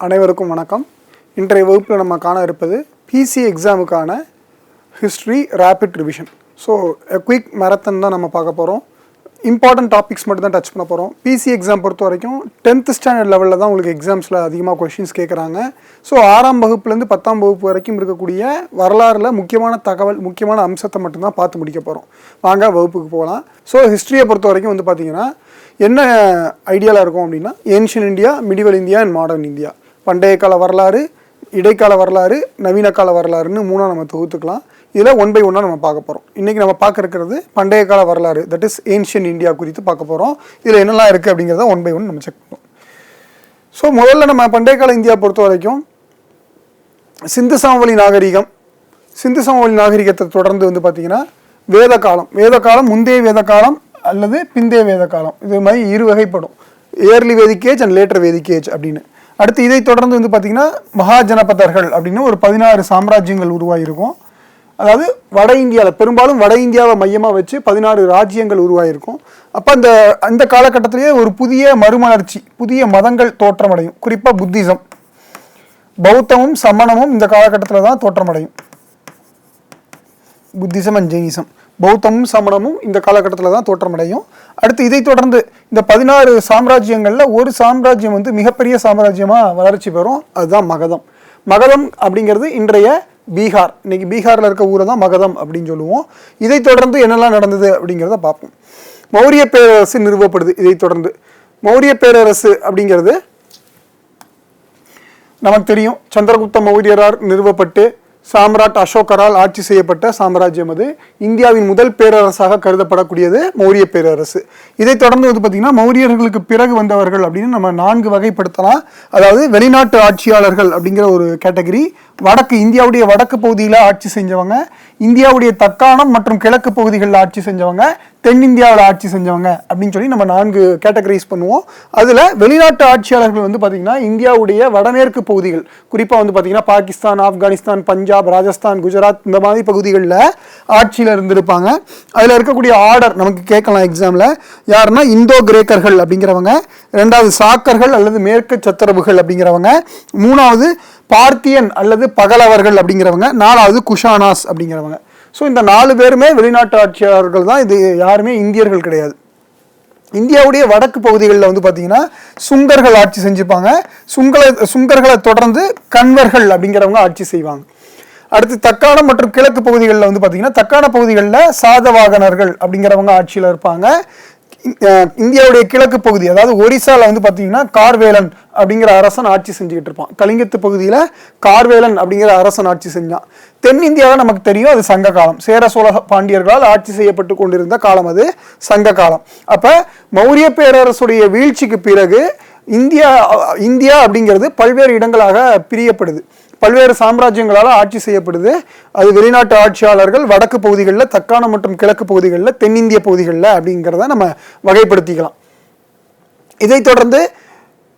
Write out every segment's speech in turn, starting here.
அனைவருக்கும் வணக்கம். இன்றைய வகுப்பில் நம்ம காண இருப்பது PC எக்ஸாமுக்கான history rapid revision so quick marathon தான் நம்ம பார்க்க போகிறோம் இம்பார்ட்டன்ட் டாபிக்ஸ் மட்டும் தான் டச் பண்ண போகிறோம் பிசி எக்ஸாம் பொறுத்த வரைக்கும் டென்த் ஸ்டாண்டர்ட் லெவலில் தான் உங்களுக்கு எக்ஸாம்ஸில் அதிகமாக கொஷின்ஸ் கேட்குறாங்க ஸோ ஆறாம் வகுப்புலேருந்து பத்தாம் வகுப்பு வரைக்கும் இருக்கக்கூடிய வரலாறில் முக்கியமான தகவல் முக்கியமான அம்சத்தை மட்டும்தான் பார்த்து முடிக்க போகிறோம் வாங்க வகுப்புக்கு போகலாம். ஸோ ஹிஸ்ட்ரியை பொறுத்த வரைக்கும் வந்து பார்த்தீங்கன்னா என்ன ஐடியாவில் இருக்கும் அப்படின்னா ancient India medieval India and modern India பண்டைய கால வரலாறு இடைக்கால வரலாறு நவீன கால வரலாறுன்னு மூணாக நம்ம தொகுத்துக்கலாம். இதில் ஒன் பை ஒன்னாக நம்ம பார்க்க போகிறோம் இன்றைக்கி நம்ம பார்க்க இருக்கிறது பண்டைய கால வரலாறு தட் இஸ் ஏன்ஷியன் இந்தியா குறித்து பார்க்க போகிறோம் இதில் என்னெல்லாம் இருக்குது அப்படிங்கிறத ஒன் பை ஒன் நம்ம செக் பண்ணுவோம். ஸோ முதல்ல நம்ம பண்டைய கால இந்தியா பொறுத்த வரைக்கும் சிந்து சமவெளி நாகரிகம் சிந்து சமவெளி நாகரிகத்தை தொடர்ந்து வந்து பார்த்திங்கன்னா வேத காலம் வேத காலம் முந்தைய வேத காலம் அல்லது பிந்தைய வேத காலம். இது மாதிரி இரு வகைப்படும். Early Vedic age and later Vedic age அப்படின்னு. அடுத்து இதை தொடர்ந்து வந்து பார்த்திங்கன்னா மகாஜனபதர்கள் அப்படின்னு ஒரு பதினாறு சாம்ராஜ்யங்கள் உருவாகியிருக்கும் அதாவது வட இந்தியாவில் பெரும்பாலும் வட இந்தியாவை மையமாக வச்சு பதினாறு ராஜ்யங்கள் உருவாகியிருக்கும் அப்போ அந்த அந்த காலகட்டத்திலேயே ஒரு புதிய மறுமலர்ச்சி புதிய மதங்கள் தோற்றமடையும். குறிப்பாக புத்திசம். பௌத்தமும் சமணமும் இந்த காலகட்டத்தில் தான் தோற்றமடையும். Buddhism and Jainism. பௌத்தமும் சமணமும் இந்த காலகட்டத்தில் தான் தோற்றமடையும். அடுத்து இதை தொடர்ந்து இந்த பதினாறு சாம்ராஜ்யங்களில் ஒரு சாம்ராஜ்யம் வந்து மிகப்பெரிய சாம்ராஜ்யமாக வளர்ச்சி பெறும். அதுதான் மகதம். மகதம் அப்படிங்கிறது இன்றைய பீகார். இன்னைக்கு பீகாரில் இருக்க ஊரை தான் மகதம் அப்படின்னு சொல்லுவோம். இதை தொடர்ந்து என்னெல்லாம் நடந்தது அப்படிங்கிறத பார்ப்போம். மௌரிய பேரரசு நிறுவப்படுது இதை தொடர்ந்து. மௌரிய பேரரசு அப்படிங்கிறது நமக்கு தெரியும். சந்திரகுப்த மௌரியரார் நிறுவப்பட்டு சாம்ராட் அசோகரால் ஆட்சி செய்யப்பட்ட சாம்ராஜ்யம் அது. இந்தியாவின் முதல் பேரரசாக கருதப்படக்கூடியது மௌரிய பேரரசு. இதைத் தொடர்ந்து வந்து பார்த்திங்கன்னா மௌரியர்களுக்கு பிறகு வந்தவர்கள் அப்படின்னு நம்ம நான்கு வகைப்படுத்தலாம். அதாவது வெளிநாட்டு ஆட்சியாளர்கள் அப்படிங்கிற ஒரு கேட்டகரி வடக்கு இந்தியாவுடைய வடக்கு பகுதியில் ஆட்சி செஞ்சவங்க இந்தியாவுடைய தக்காணம் மற்றும் கிழக்கு பகுதிகளில் ஆட்சி செஞ்சவங்க தென்னிந்தியாவில் ஆட்சி செஞ்சவங்க அப்படின்னு சொல்லி நம்ம நான்கு கேட்டகரைஸ் பண்ணுவோம். அதில் வெளிநாட்டு ஆட்சியாளர்கள் வந்து பார்த்திங்கன்னா இந்தியாவுடைய வடமேற்கு பகுதிகள் குறிப்பாக வந்து பார்த்திங்கன்னா பாகிஸ்தான் ஆப்கானிஸ்தான் பஞ்சாப் ராஜஸ்தான் குஜராத் இந்த மாதிரி பகுதிகளில் ஆட்சியில் இருந்திருப்பாங்க. அதில் இருக்கக்கூடிய ஆர்டர் நமக்கு கேட்கலாம் எக்ஸாமில் யாருன்னா இந்தோ கிரேக்கர்கள் அப்படிங்கிறவங்க ரெண்டாவது சாக்கர்கள் அல்லது மேற்கு சத்தரவுகள் அப்படிங்கிறவங்க மூணாவது பார்த்தியன் அல்லது பகலவர்கள் அப்படிங்கிறவங்க நாலாவது குஷானாஸ் அப்படிங்கிறவங்க. ஸோ இந்த நாலு பேருமே வெளிநாட்டு ஆட்சியாளர்கள் தான். இது யாருமே இந்தியர்கள் கிடையாது. இந்தியாவுடைய வடக்கு பகுதிகளில் வந்து பார்த்தீங்கன்னா சுங்கர்கள் ஆட்சி செஞ்சுப்பாங்க. சுங்களை சுங்கர்களை தொடர்ந்து கன்வர்கள் அப்படிங்கிறவங்க ஆட்சி செய்வாங்க. அடுத்து தக்காணம் மற்றும் கிழக்கு பகுதிகளில் வந்து பார்த்தீங்கன்னா தக்காண பகுதிகளில் சாதவாகனர்கள் அப்படிங்கிறவங்க ஆட்சியில் இருப்பாங்க. இந்தியாவுடைய கிழக்கு பகுதி அதாவது ஒரிசாவில் வந்து பார்த்தீங்கன்னா கார்வேலன் அப்படிங்கிற அரசன் ஆட்சி செஞ்சுக்கிட்டு இருப்பான். கலிங்கத்து பகுதியில் கார்வேலன் அப்படிங்கிற அரசன் ஆட்சி செஞ்சான். தென்னிந்தியாவில் நமக்கு தெரியும் அது சங்க காலம். சேர சோழ பாண்டியர்களால் ஆட்சி செய்யப்பட்டு கொண்டிருந்த காலம் அது சங்க காலம். அப்போ மௌரிய பேரரசுடைய வீழ்ச்சிக்கு பிறகு இந்தியா இந்தியா அப்படிங்கிறது பல்வேறு இடங்களாக பிரியப்படுது. பல்வேறு சாம்ராஜ்யங்களால் ஆட்சி செய்யப்படுது. அது வெளிநாட்டு ஆட்சியாளர்கள் வடக்கு பகுதிகளில் தக்காணம் மற்றும் கிழக்கு பகுதிகளில் தென்னிந்திய பகுதிகளில் அப்படிங்கிறத நம்ம வகைப்படுத்திக்கலாம். இதைத் தொடர்ந்து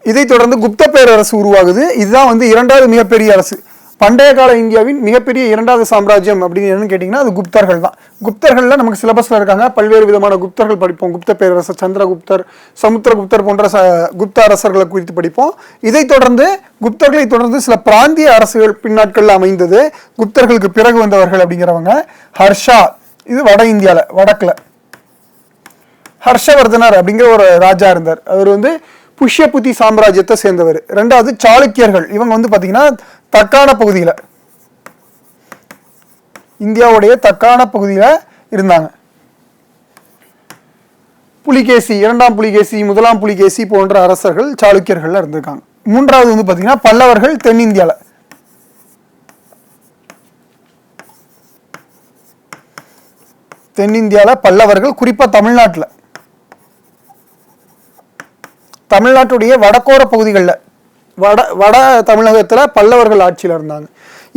இதைத் தொடர்ந்து குப்த பேரரசு உருவாகுது. இதுதான் வந்து இரண்டாவது மிகப்பெரிய அரசு. பண்டைய கால இந்தியாவின் மிகப்பெரிய இரண்டாவது சாம்ராஜ்யம் அப்படின்னு என்னன்னு கேட்டிங்கன்னா அது குப்தர்கள் தான். குப்தர்களில் நமக்கு சிலபஸில் இருக்காங்க. பல்வேறு விதமான குப்தர்கள் படிப்போம். குப்த பேரரசர் சந்திரகுப்தர் சமுத்திரகுப்தர் போன்ற ச குப்த அரசர்களை குறித்து படிப்போம். இதைத் தொடர்ந்து குப்தர்களை தொடர்ந்து சில பிராந்திய அரசுகள் பின்னாட்களில் அமைந்தது. குப்தர்களுக்கு பிறகு வந்தவர்கள் அப்படிங்கிறவங்க ஹர்ஷா. இது வட இந்தியாவில் வடக்கில். ஹர்ஷவர்தனர் அப்படிங்கிற ஒரு ராஜா இருந்தார். அவர் வந்து புஷ்யபுத்தி சாம்ராஜ்யத்தை சேர்ந்தவர். ரெண்டாவது சாளுக்கியர்கள். இவங்க வந்து பார்த்தீங்கன்னா தக்கான பகுதியில். இந்தியாவுடைய தக்கான பகுதியில் இருந்தாங்க. புலிகேசி இரண்டாம் புலிகேசி முதலாம் புலிகேசி போன்ற அரசர்கள் சாளுக்கியர்கள் இருந்திருக்காங்க. மூன்றாவது வந்து பார்த்தீங்கன்னா பல்லவர்கள் தென்னிந்தியாவில் தென்னிந்தியாவில் பல்லவர்கள் குறிப்பாக தமிழ்நாட்டில். தமிழ்நாட்டுடைய வடக்கோர பகுதிகளில். வட வட தமிழகத்தில் பல்லவர்கள் ஆட்சியில் இருந்தாங்க.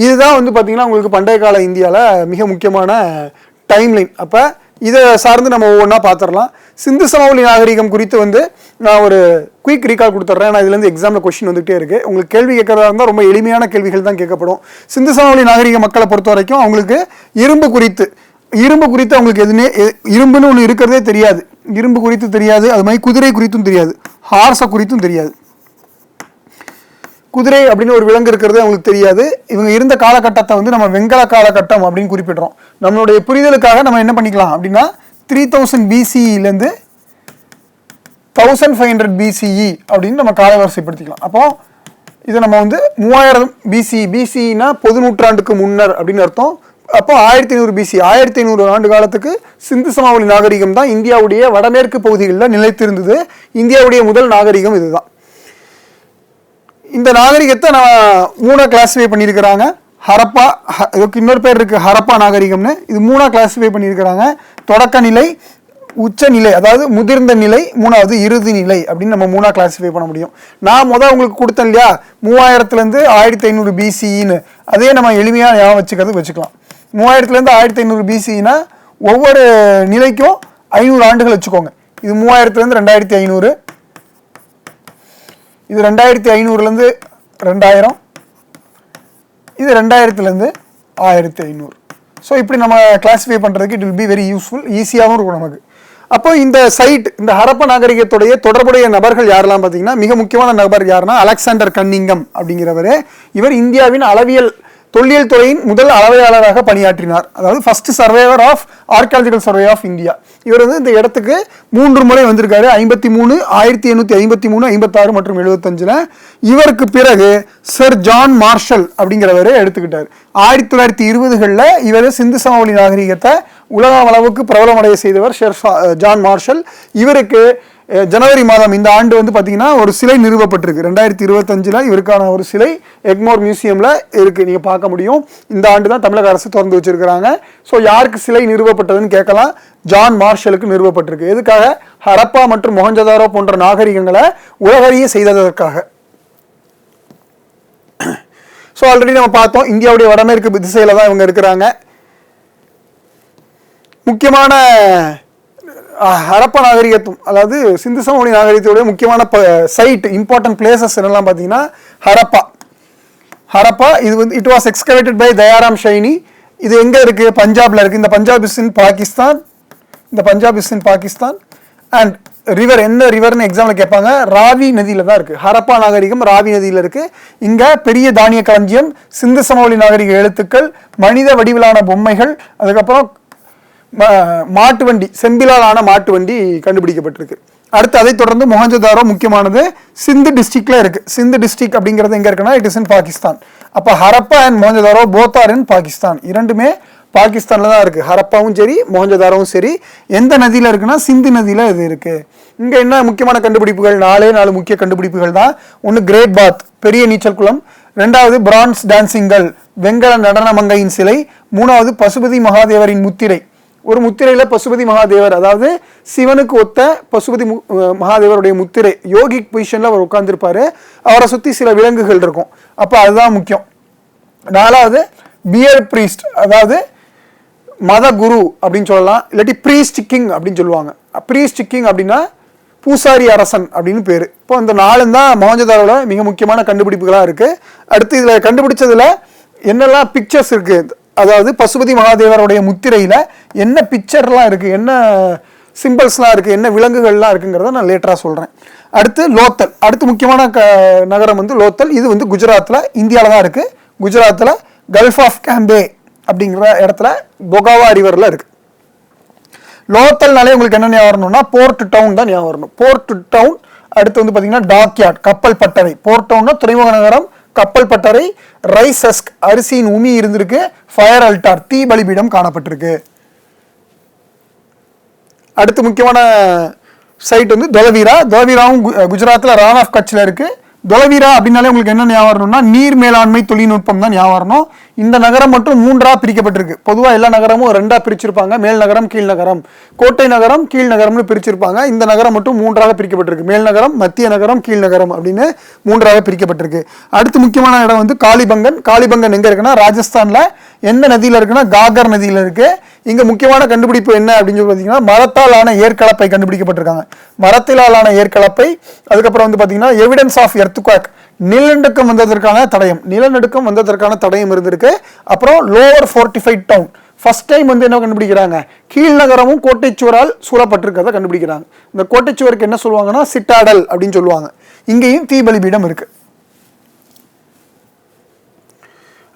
இதுதான் வந்து பார்த்திங்கன்னா உங்களுக்கு பண்டைய கால இந்தியாவில் மிக முக்கியமான டைம்லைன் அப்போ இதை சார்ந்து நம்ம ஒவ்வொன்றா பார்த்துடலாம் சிந்து சமவெளி நாகரிகம் குறித்து வந்து நான் ஒரு குயிக் ரீகால் கொடுத்துட்றேன் நான் இதுலேருந்து எக்ஸாமில் கொஷின் வந்துகிட்டே இருக்குது உங்களுக்கு கேள்வி கேட்குறதா இருந்தால் ரொம்ப எளிமையான கேள்விகள் தான் கேட்கப்படும். சிந்து சமவெளி நாகரிக மக்களை பொறுத்த வரைக்கும் அவங்களுக்கு இரும்பு குறித்து இரும்பு குறித்து அவங்களுக்கு எதுனே இரும்புன்னு ஒன்று இருக்கிறதே தெரியாது. இரும்பு குறித்து தெரியாது. அது மாதிரி குதிரை குறித்தும் தெரியாது. ஹார்ஸை குறித்தும் தெரியாது. குதிரை அப்படின்னு ஒரு விலங்கு இருக்கிறது அவங்களுக்கு தெரியாது. இவங்க இருந்த காலகட்டத்தை வந்து நம்ம வெங்கல காலகட்டம் அப்படின்னு குறிப்பிடுறோம். நம்மளுடைய புரிதலுக்காக நம்ம என்ன பண்ணிக்கலாம் அப்படின்னா த்ரீ தௌசண்ட் பிசிஇலேருந்து தௌசண்ட் ஃபைவ் ஹண்ட்ரட் பிசிஇ அப்படின்னு நம்ம காலவரிசைப்படுத்திக்கலாம். அப்போ இதை நம்ம வந்து மூவாயிரம் பிசி பிசினா பொது நூற்றாண்டுக்கு முன்னர் அப்படின்னு அர்த்தம். அப்போ ஆயிரத்தி ஐநூறு பிசி ஆயிரத்தி ஐநூறு ஆண்டு காலத்துக்கு சிந்து சமவெளி நாகரிகம் தான் இந்தியாவுடைய வடமேற்கு பகுதிகளில் நிலைத்திருந்தது. இந்தியாவுடைய முதல் நாகரிகம் இதுதான். இந்த நாகரிகத்தை நான் மூணாக கிளாஸிஃபை பண்ணியிருக்கிறாங்க. ஹரப்பா ஹ- இதுக்கு இன்னொரு பேர் இருக்குது ஹரப்பா நாகரிகம்னு. இது மூணாக கிளாஸிஃபை பண்ணியிருக்கிறாங்க. தொடக்க நிலை உச்ச நிலை அதாவது முதிர்ந்த நிலை மூணாவது இறுதி நிலை அப்படின்னு நம்ம மூணாக கிளாஸிஃபை பண்ண முடியும். நான் முதல் உங்களுக்கு கொடுத்தேன் இல்லையா? மூவாயிரத்துலேருந்து ஆயிரத்தி ஐநூறு பிசின்னு அதே நம்ம எளிமையாக ஞாபகம் வச்சுக்கிறது வச்சுக்கலாம். மூவாயிரத்துலேருந்து ஆயிரத்தி ஐநூறு பிசின்னா ஒவ்வொரு நிலைக்கும் ஐநூறு ஆண்டுகள் வச்சுக்கோங்க. இது மூவாயிரத்துலேருந்து ரெண்டாயிரத்தி ஐநூறு இது ரெண்டாயிரத்தி ஐநூறுலேருந்து ரெண்டாயிரம். இது ரெண்டாயிரத்துலேருந்து ஆயிரத்தி ஐநூறு. ஸோ இப்படி நம்ம கிளாஸிஃபை பண்ணுறதுக்கு it will be very useful ஈஸியாகவும் இருக்கும் நமக்கு. அப்போ இந்த சைட் இந்த ஹரப்ப நாகரிகத்துடைய தொடர்புடைய நபர்கள் யாரெல்லாம் பார்த்தீங்கன்னா மிக முக்கியமான நபர் யாருன்னா அலெக்சாண்டர் கன்னிங்கம் அப்படிங்கிறவர். இவர் இந்தியாவின் அளவியல் தொல்லியல் துறையின் முதல் அளவையாளராக பணியாற்றினார். அதாவது first surveyor of archaeological survey of India இவர் வந்து இந்த இடத்துக்கு மூன்று முறை வந்திருக்காரு. ஐம்பத்தி மூணு ஆயிரத்தி எண்ணூற்றி ஐம்பத்தி மூணு ஐம்பத்தாறு மற்றும் எழுபத்தஞ்சில் இவருக்கு பிறகு சர் ஜான் மார்ஷல் அப்படிங்கிறவர் எடுத்துக்கிட்டார். ஆயிரத்தி தொள்ளாயிரத்தி இருபதுகளில் இவர் சிந்து சமவெளி நாகரிகத்தை உலக அளவுக்கு பிரபலமடைய செய்தவர் ஷெர் ஜான் மார்ஷல் இவருக்கு ஜனவரி மாதம் இந்த ஆண்டு வந்து பார்த்தீங்கன்னா ஒரு சிலை நிறுவப்பட்டிருக்கு. ரெண்டாயிரத்தி இருபத்தஞ்சில் இவருக்கான ஒரு சிலை எக்மோர் மியூசியமில் இருக்குது நீங்கள் பார்க்க முடியும். இந்த ஆண்டு தான் தமிழக அரசு திறந்து வச்சிருக்கிறாங்க. ஸோ யாருக்கு சிலை நிறுவப்பட்டதுன்னு கேட்கலாம். ஜான் மார்ஷலுக்கு நிறுவப்பட்டிருக்கு. எதுக்காக? ஹரப்பா மற்றும் மொஹஞ்சதாரோ போன்ற நாகரிகங்களை உலகறிய செய்ததற்காக. ஸோ ஆல்ரெடி நம்ம பார்த்தோம். இந்தியாவுடைய வடமேற்கு திசையில் தான் இவங்க இருக்கிறாங்க. முக்கியமான ஹரப்பா நாகரிகத்தும் அதாவது சிந்து சமவெளி நாகரிகத்துடைய முக்கியமான ப சைட் இம்பார்ட்டன்ட் பிளேசஸ் என்னெல்லாம் பார்த்தீங்கன்னா ஹரப்பா. ஹரப்பா இது வந்து it was excavated by Dayaram Sahni இது எங்கே இருக்குது பஞ்சாபில் இருக்குது இந்த பஞ்சாப் இஸ் இன் பாகிஸ்தான் இந்த Punjab is in Pakistan and river என்ன ரிவர்னு எக்ஸாமில் கேட்பாங்க. ராவி நதியில் தான் இருக்குது ஹரப்பா நாகரிகம் ராவி நதியில் இருக்குது இங்கே பெரிய தானிய களஞ்சியம் சிந்து சமவெளி நாகரிக எழுத்துக்கள் மனித வடிவிலான பொம்மைகள் அதுக்கப்புறம் மாட்டு வண்டி செம்பிலால் ஆன மாட்டு வண்டி கண்டுபிடிக்கப்பட்டிருக்கு. அடுத்து அதை தொடர்ந்து மொஹஞ்சதாரோ முக்கியமானது சிந்து டிஸ்ட்ரிக்டில் இருக்குது சிந்து டிஸ்ட்ரிக்ட் அப்படிங்கிறது எங்கே இருக்குன்னா இட் இஸ் இன் பாகிஸ்தான் அப்போ Harappa and Mohenjodaro both are in Pakistan இரண்டுமே பாகிஸ்தானில் தான் இருக்குது ஹரப்பாவும் சரி மொஹஞ்சதாரோவும் சரி. எந்த நதியில் இருக்குன்னா சிந்து நதியில் இது இருக்குது இங்கே என்ன முக்கியமான கண்டுபிடிப்புகள்? நாலே நாலு முக்கிய கண்டுபிடிப்புகள் தான். ஒன்று கிரேட் பாத் பெரிய நீச்சல் குளம். ரெண்டாவது பிரான்ஸ் டான்சிங்கல் வெங்கல நடனமங்கையின் சிலை. மூணாவது பசுபதி மகாதேவரின் முத்திரை. ஒரு முத்திரையில் பசுபதி மகாதேவர் அதாவது சிவனுக்கு ஒத்த பசுபதி மு- மகாதேவருடைய முத்திரை யோகிக் பொசிஷனில் அவர் உட்காந்துருப்பார் அவரை சுற்றி சில விலங்குகள் இருக்கும். அப்போ அதுதான் முக்கியம். நாலாவது பியர் ப்ரீஸ்ட் அதாவது மத குரு அப்படின்னு சொல்லலாம். இல்லாட்டி ப்ரீஸ்ட் கிங் அப்படின்னு சொல்லுவாங்க. ப்ரீஸ்ட் கிங் அப்படின்னா பூசாரி அரசன் அப்படின்னு பேர். இப்போ இந்த நாலும் தான் மொஹஞ்சதாரோட மிக முக்கியமான கண்டுபிடிப்புகளாக இருக்குது அடுத்து இதில் கண்டுபிடிச்சதில் என்னெல்லாம் பிக்சர்ஸ் இருக்குது அதாவது பசுபதி மகாதேவருடைய முத்திரையில் என்ன பிக்சர்லாம் இருக்குது என்ன சிம்பிள்ஸ்லாம் இருக்குது என்ன விலங்குகள்லாம் இருக்குங்கிறத நான் லேட்டராக சொல்கிறேன் அடுத்து லோத்தல். அடுத்து முக்கியமான க நகரம் வந்து லோத்தல். இது வந்து குஜராத்தில் இந்தியாவில் தான் இருக்குது குஜராத்தில் கல்ஃப் ஆஃப் கேம்பே அப்படிங்கிற இடத்துல பொகாவா ரிவரில் இருக்குது லோத்தல்னாலே உங்களுக்கு என்ன ஞாபகம் வரணும்னா போர்ட் டவுன் தான் ஞாபகம் வரணும். போர்ட் டவுன் அடுத்து வந்து பார்த்தீங்கன்னா டாக்யார்ட் கப்பல் பட்டறை. போர்ட் டவுன்னா துறைமுக நகரம் கப்பல் பட்டறை ரைசஸ்க் அரிசியின் உமி இருந்திருக்கு ஃபயர் அல்டார் தீ பலிபீடம் காணப்பட்டிருக்கு. அடுத்து முக்கியமான சைட் வந்து தொலவீரா தொலவீராவும் கு- குஜராத்தில் ரான் ஆஃப் கட்சியில் இருக்குது தொலவீரா அப்படின்னாலே உங்களுக்கு என்ன ஞாபகம்னா நீர் மேலாண்மை தொழில்நுட்பம் தான் ஞாபகம் இந்த நகரம் மட்டும் மூன்றாக பிரிக்கப்பட்டிருக்கு. பொதுவாக எல்லா நகரமும் ரெண்டாக பிரிச்சிருப்பாங்க. மேல் நகரம் கீழ் நகரம். கோட்டை நகரம் கீழ் நகரம்னு பிரிச்சிருப்பாங்க. இந்த நகரம் மட்டும் மூன்றாக பிரிக்கப்பட்டிருக்கு. மேல் நகரம் மத்திய நகரம் கீழ் நகரம் அப்படின்னு மூன்றாக பிரிக்கப்பட்டிருக்கு. அடுத்து முக்கியமான இடம் வந்து காளிபங்கன். காளிபங்கன் எங்கே இருக்குன்னா ராஜஸ்தானில் எந்த நதியில் இருக்குன்னா காகர் நதியில் இருக்குது இங்கே முக்கியமான கண்டுபிடிப்பு என்ன அப்படின்னு சொல்லி பார்த்தீங்கன்னா மரத்தால் ஆன ஏற்கலப்பை கண்டுபிடிக்கப்பட்டிருக்காங்க. மரத்திலால் ஆன ஏற்கலப்பை அதுக்கப்புறம் வந்து பார்த்தீங்கன்னா எவிடன்ஸ் ஆஃப் எர்த்துக்வாக் நிலநடுக்கம் வந்ததற்கான தடயம். நிலநடுக்கம் வந்ததற்கான தடயம் இருந்திருக்கு. அப்புறம் lower fortified town first time வந்து என்ன கண்டுபிடிக்கிறாங்க? கீழ்நகரமும் கோட்டைச்சுவரால் சூழப்பட்டிருக்கிறத கண்டுபிடிக்கிறாங்க. இந்த கோட்டைச்சுவருக்கு என்ன சொல்லுவாங்கன்னா சிட்டாடல் அப்படின்னு சொல்லுவாங்க. இங்கேயும் தீபலிபீடம் இருக்குது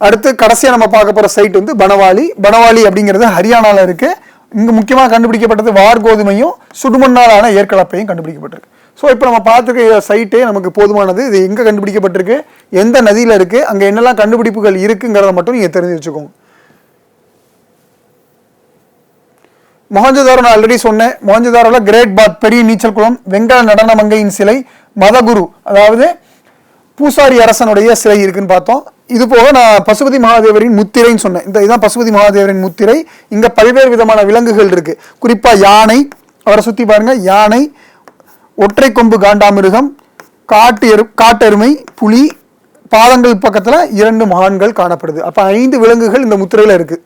அடுத்து கடைசியாக நம்ம பார்க்க போகிற சைட் வந்து பனவாலி. பனவாலி அப்படிங்கிறது ஹரியானாவில் இருக்குது இங்கே முக்கியமாக கண்டுபிடிக்கப்பட்டது வார் கோதுமையும் சுடுமண்ணாலான ஏற்கலப்பையும் கண்டுபிடிக்கப்பட்டிருக்கு. ஸோ இப்போ நம்ம பார்த்துருக்க சைட்டே நமக்கு போதுமானது. இது எங்கே கண்டுபிடிக்கப்பட்டிருக்கு? எந்த நதியில் இருக்குது அங்கே என்னெல்லாம் கண்டுபிடிப்புகள் இருக்குங்கிறத மட்டும் நீங்கள் தெரிஞ்சு வச்சுக்கோங்க. மொஹஞ்சதாரோ நான் ஆல்ரெடி சொன்னேன். மொஹஞ்சதாரோல கிரேட் பாத் பெரிய நீச்சல் குளம் வெங்கல நடன மங்கையின் சிலை மதகுரு அதாவது பூசாரி அரசனுடைய சிலை இருக்குன்னு பார்த்தோம். இது போக நான் பசுபதி மகாதேவரின் முத்திரைன்னு சொன்னேன். இந்த இதுதான் பசுபதி மகாதேவரின் முத்திரை. இங்கே பல்வேறு விதமான விலங்குகள் இருக்குது குறிப்பாக யானை அவரை சுற்றி பாருங்கள் யானை ஒற்றை கொம்பு காண்டாமிருகம் காட்டு எரு காட்டெருமை புலி பாதங்கள் பக்கத்தில் இரண்டு மகான்கள் காணப்படுது. அப்போ ஐந்து விலங்குகள் இந்த முத்திரையில் இருக்குது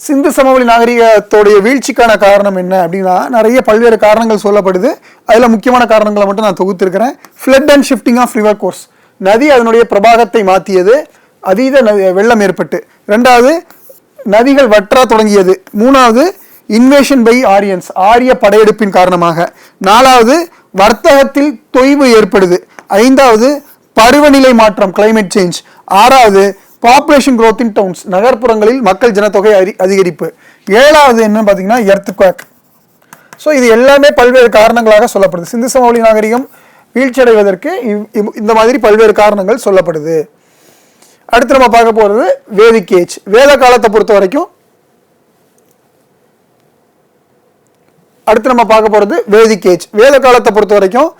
சிந்து சமவெளி நாகரிகத்தோடைய வீழ்ச்சிக்கான காரணம் என்ன அப்படின்னா நிறைய பல்வேறு காரணங்கள் சொல்லப்படுது. அதில் முக்கியமான காரணங்களை மட்டும் நான் தொகுத்திருக்கிறேன். Flood and shifting of river course நதி அதனுடைய பிரபாகத்தை மாற்றியது அதீத வெள்ளம் ஏற்பட்டு. ரெண்டாவது நதிகள் வற்றா தொடங்கியது. மூணாவது இன்வேஷன் பை ஆரியன்ஸ் ஆரிய படையெடுப்பின் காரணமாக. நாலாவது வர்த்தகத்தில் தொய்வு ஏற்படுது. ஐந்தாவது பருவநிலை மாற்றம் கிளைமேட் சேஞ்ச் ஆறாவது பாப்புலேஷன் க்ரோத் இன் டவுன்ஸ் நகர்ப்புறங்களில் மக்கள் ஜனத்தொகை அரி- அதிகரிப்பு. ஏழாவது என்னன்னு பார்த்தீங்கன்னா எர்த் குவாக் ஸோ இது எல்லாமே பல்வேறு காரணங்களாக சொல்லப்படுது. சிந்து சமவெளி நாகரிகம் வீழ்ச்சியடைவதற்கு இவ்- இந்த மாதிரி பல்வேறு காரணங்கள் சொல்லப்படுது. அடுத்து நம்ம பார்க்க போகிறது வேதிக் ஏஜ். வேத காலத்தை பொறுத்த வரைக்கும் அடுத்து நம்ம பார்க்க போகிறது வேதிக் ஏஜ். வேத காலத்தை பொறுத்த வரைக்கும்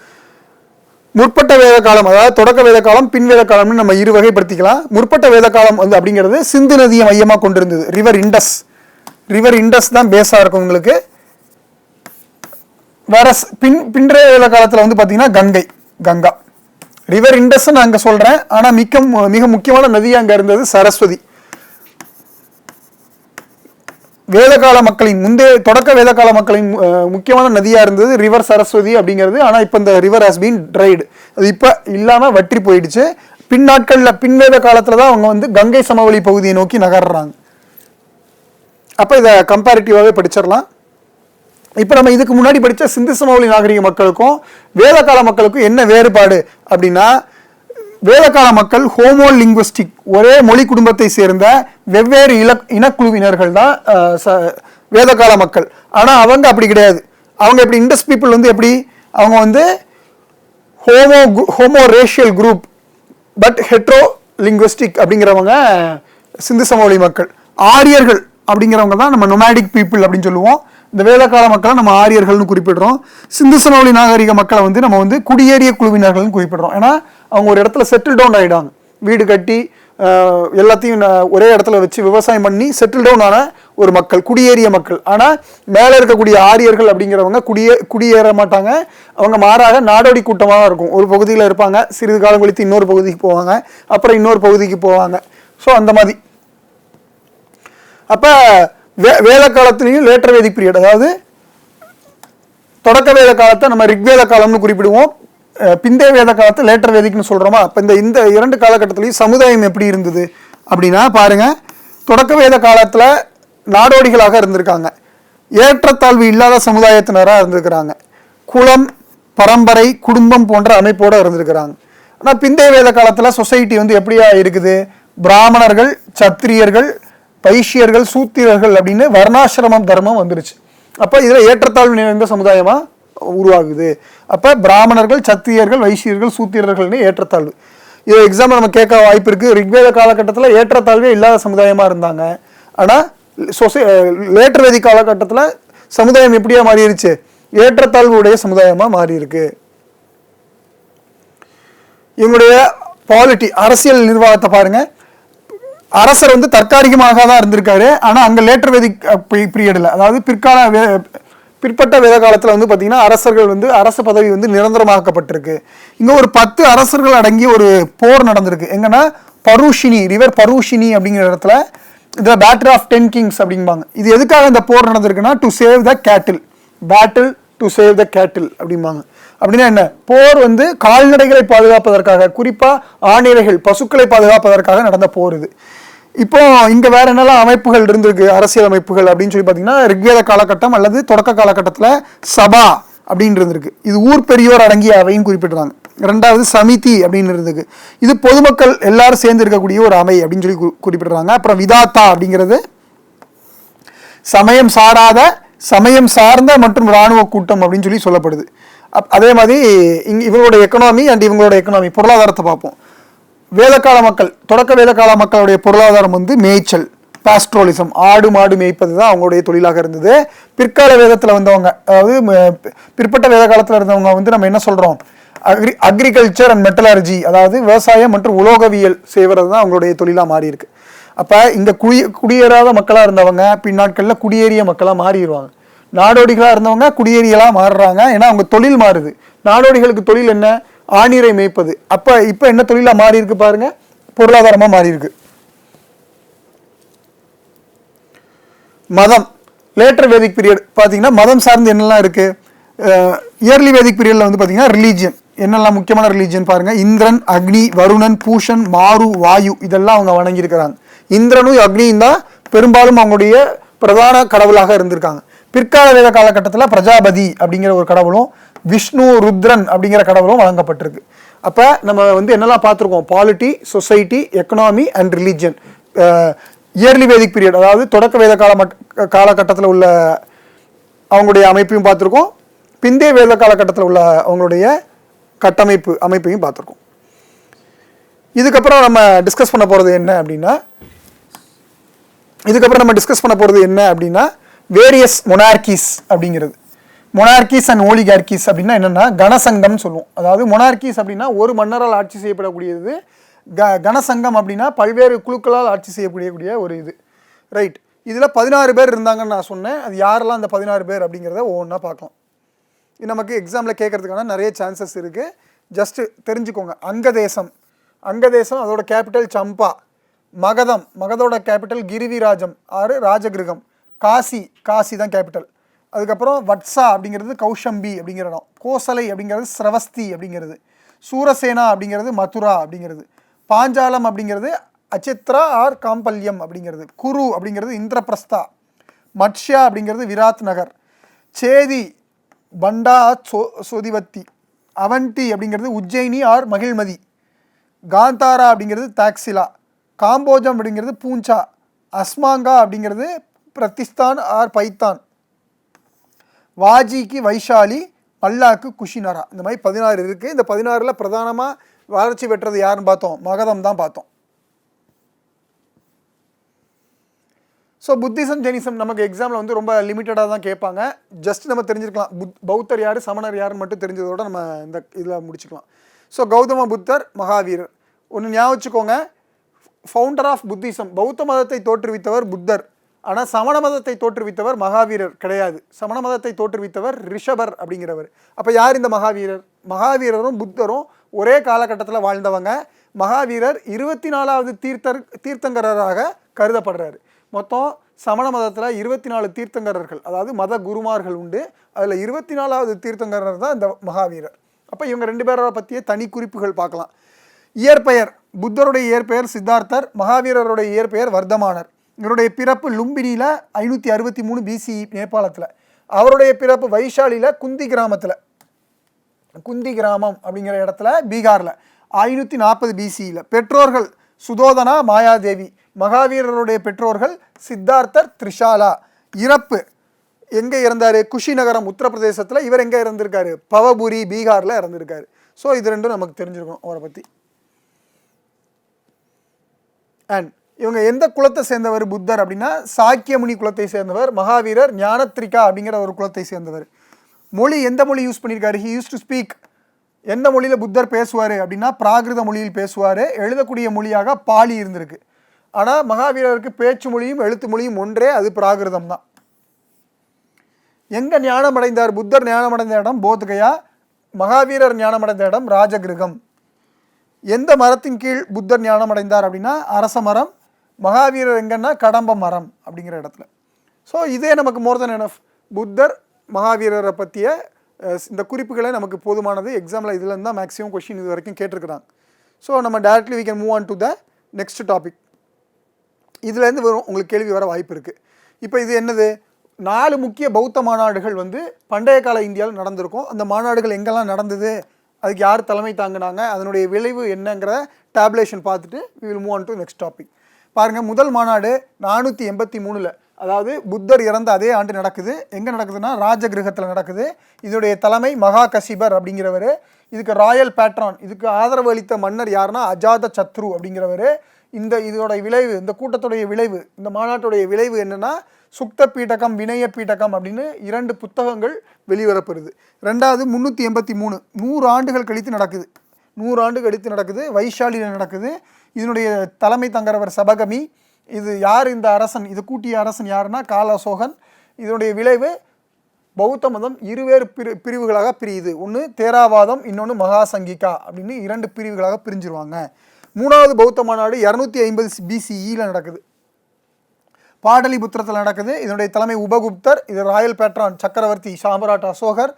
முற்பட்ட வேத காலம் அதாவது தொடக்க வேத காலம் பின் வேத காலம்னு நம்ம இரு வகைப்படுத்திக்கலாம். முற்பட்ட வேத காலம் வந்து அப்படிங்கிறது சிந்து நதியை மையமாக கொண்டிருந்தது. ரிவர் இண்டஸ் ரிவர் இண்டஸ் தான் பேஸாக இருக்கும் உங்களுக்கு. வேற பின் பின்றைய வேலை காலத்தில் வந்து பார்த்தீங்கன்னா கங்கை கங்கா. ரிவர் இண்டஸ் நான் அங்கே சொல்கிறேன் ஆனால் மிக்க மிக முக்கியமான நதி அங்கே இருந்தது சரஸ்வதி. வேதகால மக்களின் முந்தைய தொடக்க வேதகால மக்களின் முக்கியமான நதியாக இருந்தது ரிவர் சரஸ்வதி அப்படிங்கிறது. ஆனால் இப்போ இந்த ரிவர் ஹஸ் பீன் ட்ரைடு அது இப்போ இல்லாமல் வற்றி போயிடுச்சு. பின் நாட்களில் பின் வேத காலத்தில் தான் அவங்க வந்து கங்கை சமவெளி பகுதியை நோக்கி நகர்றாங்க. அப்போ இதை கம்பேரிட்டிவாகவே படிச்சிடலாம். இப்போ நம்ம இதுக்கு முன்னாடி படித்த சிந்து சமவெளி நாகரிக மக்களுக்கும் வேதகால மக்களுக்கும் என்ன வேறுபாடு அப்படின்னா வேதகால மக்கள் ஹோமோ லிங்குவிஸ்டிக் ஒரே மொழி குடும்பத்தை சேர்ந்த வெவ்வேறு இல இனக்குழுவினர்கள் தான் ச- வேதகால மக்கள். ஆனால் அவங்க அப்படி கிடையாது. அவங்க எப்படி இண்டஸ் பீப்புள் வந்து எப்படி அவங்க வந்து homo homo racial group but hetero linguistic அப்படிங்கிறவங்க சிந்து சமவெளி மக்கள். ஆரியர்கள் அப்படிங்கிறவங்க தான் நம்ம நொமேடிக் பீப்புள் அப்படின்னு சொல்லுவோம். இந்த வேதக்கால மக்களை நம்ம ஆரியர்கள்னு குறிப்பிடுறோம். சிந்து சமவெளி நாகரிக மக்களை வந்து நம்ம வந்து குடியேறிய குழுவினர்கள்னு குறிப்பிடுறோம். ஏன்னா அவங்க ஒரு இடத்துல செட்டில் டவுன் ஆகிடாங்க வீடு கட்டி எல்லாத்தையும் ஒரே இடத்துல வச்சு விவசாயம் பண்ணி செட்டில் டவுன் ஆன ஒரு மக்கள் குடியேறிய மக்கள். ஆனால் மேலே இருக்கக்கூடிய ஆரியர்கள் அப்படிங்கிறவங்க குடியே குடியேற மாட்டாங்க. அவங்க மாறாக நாடோடி கூட்டமாக இருக்கும். ஒரு பகுதியில் இருப்பாங்க. சிறிது காலம் கழித்து இன்னொரு பகுதிக்கு போவாங்க. அப்புறம் இன்னொரு பகுதிக்கு போவாங்க. ஸோ அந்த மாதிரி. அப்போ வே வேத காலத்துலேயும் லேட்டர் வேதிக் பீரியட் அதாவது தொடக்க வேத காலத்தை நம்ம ரிக்வேத காலம்னு குறிப்பிடுவோம். பிந்தைய வேத காலத்தை லேட்டர் வேதிக்னு சொல்கிறோமா இப்போ இந்த இந்த இரண்டு காலகட்டத்திலையும் சமுதாயம் எப்படி இருந்தது அப்படின்னா பாருங்க தொடக்க வேத காலத்தில் நாடோடிகளாக இருந்திருக்காங்க. ஏற்றத்தாழ்வு இல்லாத சமுதாயத்தினராக இருந்திருக்கிறாங்க. குலம் பரம்பரை குடும்பம் போன்ற அமைப்போடு இருந்திருக்கிறாங்க. ஆனால் பிந்தைய வேத காலத்தில் சொசைட்டி வந்து எப்படியா இருக்குது? பிராமணர்கள் சத்திரியர்கள் பைஷியர்கள் சூத்திரர்கள் அப்படின்னு வர்ணாசிரமம் தர்மம் வந்துருச்சு. அப்போ இதில் ஏற்றத்தாழ்வு நிறைந்த சமுதாயமாக உருவாகுது? அப்போ பிராமணர்கள் சத்திரியர்கள் வைசியர்கள் சூத்திரர்கள்னு ஏற்றத்தாழ்வு. இது எக்ஸாம்பிள் நம்ம கேட்க வாய்ப்பு இருக்குது ரிக்வேத காலகட்டத்தில் ஏற்றத்தாழ்வே இல்லாத சமுதாயமாக இருந்தாங்க. ஆனால் சொசை லேட்டர்வேதி காலகட்டத்தில் சமுதாயம் எப்படியா மாறிடுச்சு ஏற்றத்தாழ்வு உடைய சமுதாயமாக மாறியிருக்கு. இவங்களுடைய பாலிட்டி அரசியல் நிர்வாகத்தை பாருங்கள் அரசர் வந்து தற்காலிகமாக தான் இருந்திருக்காரு. ஆனால் அங்கே லேட்டர் வேதிக் பீரியடில் அதாவது பிற்கால வே- பிற்பட்ட வேத காலத்தில் வந்து பார்த்திங்கன்னா அரசர்கள் வந்து அரச பதவி வந்து நிரந்தரமாக்கப்பட்டிருக்கு. இங்கே ஒரு பத்து அரசர்கள் அடங்கிய ஒரு போர் நடந்திருக்கு. எங்கன்னா பரூஷினி ரிவர் பரூஷினி அப்படிங்கிற இடத்துல இதில் பேட்டில் ஆஃப் டென் கிங்ஸ் அப்படிம்பாங்க. இது எதுக்காக இந்த போர் நடந்திருக்குன்னா டு சேவ் த கேட்டில் பேட்டில் டு சேவ் த கேட்டில் அப்படிம்பாங்க. அப்படின்னா என்ன? போர் வந்து கால்நடைகளை பாதுகாப்பதற்காக குறிப்பாக ஆணிரைகள் பசுக்களை பாதுகாப்பதற்காக நடந்த போர் இது. இப்போ இங்க வேற என்னெல்லாம் அமைப்புகள் இருந்திருக்கு? அரசியல் அமைப்புகள் அப்படின்னு சொல்லி பார்த்தீங்கன்னா ரிக்வேத காலகட்டம் அல்லது தொடக்க காலகட்டத்தில் சபா அப்படின்னு இருந்திருக்கு. இது ஊர் பெரியோர் அடங்கிய அவையும் குறிப்பிடுறாங்க. ரெண்டாவது சமிதி அப்படின்னு இருந்தது இது பொதுமக்கள் எல்லாரும் சேர்ந்து இருக்கக்கூடிய ஒரு அவை அப்படின்னு சொல்லி கு- குறிப்பிடுறாங்க. அப்புறம் விதாத்தா அப்படிங்கிறது சமயம் சாராத சமயம் சார்ந்த மற்றும் இராணுவ கூட்டம் அப்படின்னு சொல்லி சொல்லப்படுது. அப் அதே மாதிரி இங்க இவங்களோட எக்கனாமி அண்ட் இவங்களோட எக்கனாமி பொருளாதாரத்தை பார்ப்போம். வேதக்கால மக்கள் தொடக்க வேதக்கால மக்களுடைய பொருளாதாரம் வந்து மேய்ச்சல் பாஸ்ட்ரோலிசம் ஆடு மாடு மேய்ப்பது தான் அவங்களுடைய தொழிலாக இருந்தது. பிற்கால வேதத்தில் வந்தவங்க அதாவது பிற்பட்ட வேத காலத்தில் இருந்தவங்க வந்து நம்ம என்ன சொல்கிறோம் அக்ரி அக்ரிகல்ச்சர் அண்ட் மெட்டலர்ஜி அதாவது விவசாயம் மற்றும் உலோகவியல் செய்வது தான் அவங்களுடைய தொழிலாக மாறி இருக்கு அப்போ இந்த குடி குடியேறாத மக்களாக இருந்தவங்க பின்னாட்களில் குடியேறிய மக்களாக மாறிடுவாங்க. நாடோடிகளாக இருந்தவங்க குடியேறியலாம் மாறுறாங்க. ஏன்னா அவங்க தொழில் மாறுது. நாடோடிகளுக்கு தொழில் என்ன? ஆணிரை மேய்ப்பது. அப்போ இப்போ என்ன தொழிலாக மாறி இருக்கு பாருங்க. பொருளாதாரமாக மாறி இருக்கு மதம். லேட்டர் வேதிக் பீரியட் பார்த்தீங்கன்னா மதம் சார்ந்து என்னெல்லாம் இருக்கு? இயர்லி வேதிக் பீரியடில் வந்து பார்த்தீங்கன்னா ரிலீஜியன் என்னெல்லாம் முக்கியமான ரிலீஜியன் பாருங்க. இந்திரன் அக்னி வருணன் பூஷன் மாரு வாயு இதெல்லாம் அவங்க வணங்கியிருக்கிறாங்க. இந்திரனும் அக்னியும் தான் பெரும்பாலும் அவங்களுடைய பிரதான கடவுளாக இருந்திருக்காங்க. பிற்கால வேத காலகட்டத்தில் பிரஜாபதி அப்படிங்கிற ஒரு கடவுளும் விஷ்ணு ருத்ரன் அப்படிங்கிற கடவுளும் வழங்கப்பட்டிருக்கு. அப்போ நம்ம வந்து என்னெல்லாம் பார்த்துருக்கோம்? Polity society economy and religion early Vedic period அதாவது தொடக்க வேத கால காலகட்டத்தில் உள்ள அவங்களுடைய அமைப்பையும் பார்த்துருக்கோம். பிந்தைய வேத காலகட்டத்தில் உள்ள அவங்களுடைய கட்டமைப்பு அமைப்பையும் பார்த்துருக்கோம். இதுக்கப்புறம் நம்ம டிஸ்கஸ் பண்ண போகிறது என்ன அப்படின்னா இதுக்கப்புறம் நம்ம டிஸ்கஸ் பண்ண போகிறது என்ன அப்படின்னா வேரியஸ் மொனார்கிஸ் அப்படிங்கிறது. மொனார்கிஸ் அண்ட் ஓலிகார்கிஸ் அப்படின்னா என்னென்னா கனசங்கம்னு சொல்லுவோம். அதாவது மொனார்கிஸ் அப்படின்னா ஒரு மன்னரால் ஆட்சி செய்யப்படக்கூடியது. க கனசங்கம் அப்படின்னா பல்வேறு குழுக்களால் ஆட்சி செய்யக்கூடிய ஒரு இது. ரைட் இதில் பதினாறு பேர் இருந்தாங்கன்னு நான் சொன்னேன். அது யாரெல்லாம் அந்த பதினாறு பேர் அப்படிங்கிறத ஒவ்வொன்றா பார்க்கலாம். இது நமக்கு எக்ஸாமில் கேட்கறதுக்கான நிறைய சான்சஸ் இருக்குது ஜஸ்ட்டு தெரிஞ்சுக்கோங்க. அங்கதேசம். அங்கதேசம் அதோட கேபிட்டல் சம்பா. மகதம். மகதோட கேபிட்டல் கிரிவிராஜம். ஆறு ராஜகிருகம். காசி. காசி தான் கேபிட்டல் அதுக்கப்புறம் வட்சா அப்படிங்கிறது கௌஷம்பி அப்படிங்கிற இடம். கோசலை அப்படிங்கிறது ஸ்ரவஸ்தி அப்படிங்கிறது. சூரசேனா அப்படிங்கிறது மதுரா அப்படிங்கிறது. பாஞ்சாலம் அப்படிங்கிறது அச்சித்ரா ஆர் காம்பல்யம் அப்படிங்கிறது. குரு அப்படிங்கிறது இந்திரபிரஸ்தா. மட்ஷ்யா அப்படிங்கிறது விராத் நகர். சேதி பண்டா சோ சொதிவத்தி அவந்தி அப்படிங்கிறது உஜ்ஜயினி ஆர் மகிழ்மதி. காந்தாரா அப்படிங்கிறது தாக்சிலா. காம்போஜம் அப்படிங்கிறது பூஞ்சா. அஸ்மாங்கா அப்படிங்கிறது பிரதிஸ்தான் ஆர் பைத்தான். வாஜிக்கு வைஷாலி பல்லாக்கு குஷினரா. இந்த மாதிரி பதினாறு இருக்குது இந்த பதினாறில் பிரதானமாக வளர்ச்சி பெற்றது யாருன்னு பார்த்தோம். மகதம் தான் பார்த்தோம். ஸோ புத்திசம் ஜெனிசம் நமக்கு எக்ஸாமில் வந்து ரொம்ப லிமிட்டடாக தான் கேட்பாங்க. ஜஸ்ட் நம்ம தெரிஞ்சுக்கலாம் புத் பௌத்தர் யார் சமணர் யாருன்னு மட்டும் தெரிஞ்சதோட நம்ம இந்த இதில் முடிச்சுக்கலாம். ஸோ கௌதம புத்தர் மகாவீரர். ஒன்று ஞாபகம் வச்சுக்கோங்க. ஃபவுண்டர் ஆஃப் புத்திசம் பௌத்த மதத்தை தோற்றுவித்தவர் புத்தர். ஆனால் சமண மதத்தை தோற்றுவித்தவர் மகாவீரர் கிடையாது. சமண மதத்தை தோற்றுவித்தவர் ரிஷபர் அப்படிங்கிறவர். அப்போ யார் இந்த மகாவீரர்? மகாவீரரும் புத்தரும் ஒரே காலகட்டத்தில் வாழ்ந்தவங்க. மகாவீரர் இருபத்தி நாலாவது தீர்த்தர் தீர்த்தங்கரராக கருதப்படுறாரு. மொத்தம் சமண மதத்தில் இருபத்தி நாலு தீர்த்தங்கரர்கள் அதாவது மத குருமார்கள் உண்டு. அதில் இருபத்தி நாலாவது தீர்த்தங்கரர் தான் இந்த மகாவீரர். அப்போ இவங்க ரெண்டு பேரோட பற்றிய தனி குறிப்புகள் பார்க்கலாம். இயற்பெயர் புத்தருடைய இயற்பெயர் சித்தார்த்தர் மகாவீரருடைய இயற்பெயர் வர்த்தமானர் இவருடைய பிறப்பு லும்பினியில் ஐநூற்றி அறுபத்தி மூணு பிசி நேபாளத்தில். அவருடைய பிறப்பு வைஷாலியில் குந்தி கிராமத்தில். குந்தி கிராமம் அப்படிங்கிற இடத்துல பீகாரில். ஐநூற்றி நாற்பது பிசியில் பெற்றோர்கள் சுதோதனா மாயாதேவி மகாவீரருடைய பெற்றோர்கள் சித்தார்த்தர் த்ரிஷாலா. இறப்பு எங்கே இறந்தார்? குஷிநகரம் உத்தரப்பிரதேசத்தில் இவர் எங்கே இறந்திருக்காரு? பவபுரி பீகாரில் இறந்திருக்காரு. ஸோ இது ரெண்டும் நமக்கு தெரிஞ்சிருக்கணும் அவரை பற்றி அண்ட் இவங்க எந்த குலத்தை சேர்ந்தவர் புத்தர் அப்படின்னா சாக்கியமுனி குலத்தை சேர்ந்தவர் மகாவீரர் ஞானத்ரிகா அப்படிங்கிற ஒரு குலத்தை சேர்ந்தவர். மொழி எந்த மொழி யூஸ் பண்ணியிருக்காரு ஹி யூஸ் டு ஸ்பீக் எந்த மொழியில் புத்தர் பேசுவார் அப்படின்னா பிராகிருத மொழியில் பேசுவார். எழுதக்கூடிய மொழியாக பாலி இருந்திருக்கு. ஆனால் மகாவீரருக்கு பேச்சு மொழியும் எழுத்து மொழியும் ஒன்றே அது பிராகிருதம் தான். எங்கே ஞானம் அடைந்தார்? புத்தர் ஞானம் அடைந்த இடம் போத்கயா மகாவீரர் ஞானம் அடைந்த இடம் ராஜகிருகம். எந்த மரத்தின் கீழ் புத்தர் ஞானம் அடைந்தார் அப்படின்னா அரச மரம் மகாவீரர் எங்கன்னா கடம்ப மரம் அப்படிங்கிற இடத்துல. ஸோ இதே நமக்கு மோர் தென் எனஃப் புத்தர் மகாவீரரை பற்றிய இந்த குறிப்புகளே நமக்கு போதுமானது. எக்ஸாமில் இதுலேருந்து தான் மேக்ஸிமம் கொஷின் இது வரைக்கும் கேட்டிருக்கிறாங்க. ஸோ நம்ம directly we can move on to the next topic இதுலேருந்து வரும் உங்களுக்கு கேள்வி வர வாய்ப்பு இருக்குது இப்போ இது என்னது? நாலு முக்கிய பௌத்த மாநாடுகள் வந்து பண்டைய கால இந்தியாவில் நடந்திருக்கும். அந்த மாநாடுகள் எங்கெல்லாம் நடந்தது? அதுக்கு யார் தலைமை தாங்கினாங்க? அதனுடைய விளைவு என்னங்கிற டேப்லேஷன் பார்த்துட்டு we will move on to next topic பாருங்கள் முதல் மாநாடு நானூற்றி எண்பத்தி மூணில். அதாவது புத்தர் இறந்த அதே ஆண்டு நடக்குது. எங்கே நடக்குதுன்னா ராஜகிரகத்தில் நடக்குது. இதோடைய தலைமை மகா கசிபர் அப்படிங்கிறவர். இதுக்கு ராயல் பேட்ரான் இதுக்கு ஆதரவு அளித்த மன்னர் யாருன்னா அஜாத சத்ரு அப்படிங்கிறவர். இந்த இதோட விளைவு இந்த கூட்டத்துடைய விளைவு இந்த மாநாட்டுடைய விளைவு என்னென்னா சுக்த பீட்டகம் வினய பீட்டகம் அப்படின்னு இரண்டு புத்தகங்கள் வெளிவரப்படுது ரெண்டாவது முந்நூற்றி எண்பத்தி மூணு நூறு ஆண்டுகள் கழித்து நடக்குது. நூறு ஆண்டு கழித்து நடக்குது. வைஷாலியில் நடக்குது. இதனுடைய தலைமை தங்குறவர் சபகமி இது யார் இந்த அரசன் இது கூட்டிய அரசன் யாருன்னா காலசோகன். இதனுடைய விளைவு பௌத்த மதம் இருவேறு பிரி பிரிவுகளாக பிரியுது. ஒன்று தேராவாதம் இன்னொன்று மகாசங்கிகா அப்படின்னு இரண்டு பிரிவுகளாக பிரிஞ்சிருவாங்க. மூணாவது பௌத்த மாநாடு இரநூத்தி ஐம்பது பிசிஇயில் நடக்குது. பாடலிபுத்திரத்தில் நடக்குது. இதனுடைய தலைமை உபகுப்தர் இது ராயல் பேட்ரான் சக்கரவர்த்தி சாம்ராட் அசோகர்.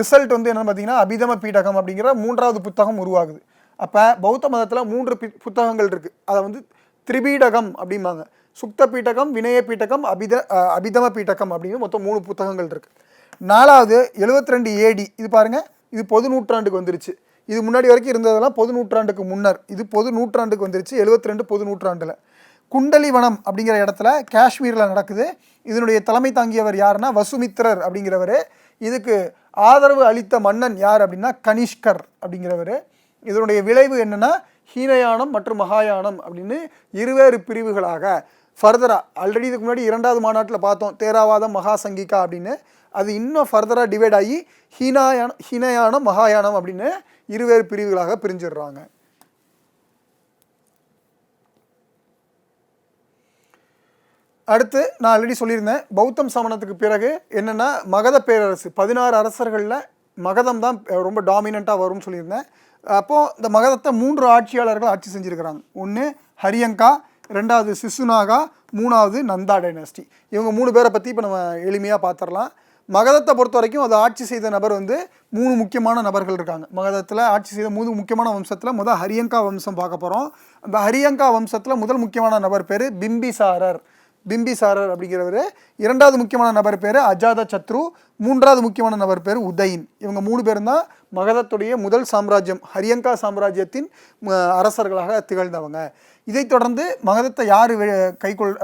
ரிசல்ட் வந்து என்னன்னு பார்த்தீங்கன்னா அபிதம பீடகம் அப்படிங்கிற மூன்றாவது புத்தகம் உருவாகுது. அப்போ பௌத்த மதத்தில் மூன்று பி புத்தகங்கள் இருக்குது அதை வந்து திரிபீடகம் அப்படிம்பாங்க. சுக்த பீட்டகம் வினய பீட்டகம் அபித அபிதம பீட்டகம் அப்படின்னு மொத்தம் மூணு புத்தகங்கள் இருக்குது நாலாவது 72 ரெண்டு ஏடி. இது பாருங்கள் இது பொது நூற்றாண்டுக்கு வந்துருச்சு. இது முன்னாடி வரைக்கும் இருந்ததெல்லாம் பொது நூற்றாண்டுக்கு முன்னர். இது பொது நூற்றாண்டுக்கு வந்துருச்சு. 72 ரெண்டு பொது நூற்றாண்டில். குண்டலிவனம் அப்படிங்கிற இடத்துல காஷ்மீரில் நடக்குது. இதனுடைய தலைமை தாங்கியவர் யாருன்னா வசுமித்திரர் அப்படிங்கிறவர். இதுக்கு ஆதரவு அளித்த மன்னன் யார் அப்படின்னா கனிஷ்கர் அப்படிங்கிறவர். இதனுடைய விளைவு என்னென்னா ஹீனயானம் மற்றும் மகாயானம் அப்படின்னு இருவேறு பிரிவுகளாக. ஃபர்தராக ஆல்ரெடி இதுக்கு முன்னாடி இரண்டாவது மாநாட்டில் பார்த்தோம் தேராவாதம் மகாசங்கிகா அப்படின்னு. அது இன்னும் ஃபர்தராக டிவைட் ஆகி ஹீனாயானம் ஹீனயானம் மகாயானம் அப்படின்னு இருவேறு பிரிவுகளாக பிரிஞ்சிடுறாங்க. அடுத்து நான் ஆல்ரெடி சொல்லியிருந்தேன் பௌத்தம் சமணத்துக்கு பிறகு என்னென்னா மகத பேரரசு பதினாறு அரசர்களில் மகதம் தான் ரொம்ப டாமினண்ட்டாக வரும்னு சொல்லியிருந்தேன். அப்போது இந்த மகதத்தை மூன்று ஆட்சியாளர்கள் ஆட்சி செஞ்சுருக்கிறாங்க. ஒன்று ஹரியங்கா ரெண்டாவது சிசுநாகா மூணாவது நந்தா டைனாஸ்டி. இவங்க மூணு பேரை பற்றி இப்போ நம்ம எளிமையாக பார்த்துடலாம் மகதத்தை பொறுத்த வரைக்கும் அதை ஆட்சி செய்த நபர் வந்து மூணு முக்கியமான நபர்கள் இருக்காங்க. மகதத்தில் ஆட்சி செய்த மூணு முக்கியமான வம்சத்தில் முதல் ஹரியங்கா வம்சம் பார்க்க போகிறோம் அந்த ஹரியங்கா வம்சத்தில் முதல் முக்கியமான நபர் பேர் பிம்பிசாரர். பிம்பிசாரர் அப்படிங்கிறவர். இரண்டாவது முக்கியமான நபர் பேர் அஜாத சத்ரு. மூன்றாவது முக்கியமான நபர் பேர் உதயின். இவங்க மூணு பேரும் தான் மகதத்துடைய முதல் சாம்ராஜ்யம் ஹரியங்கா சாம்ராஜ்யத்தின் ம, அரசர்களாக திகழ்ந்தவங்க. இதைத் தொடர்ந்து மகதத்தை யார் கைக்கொள்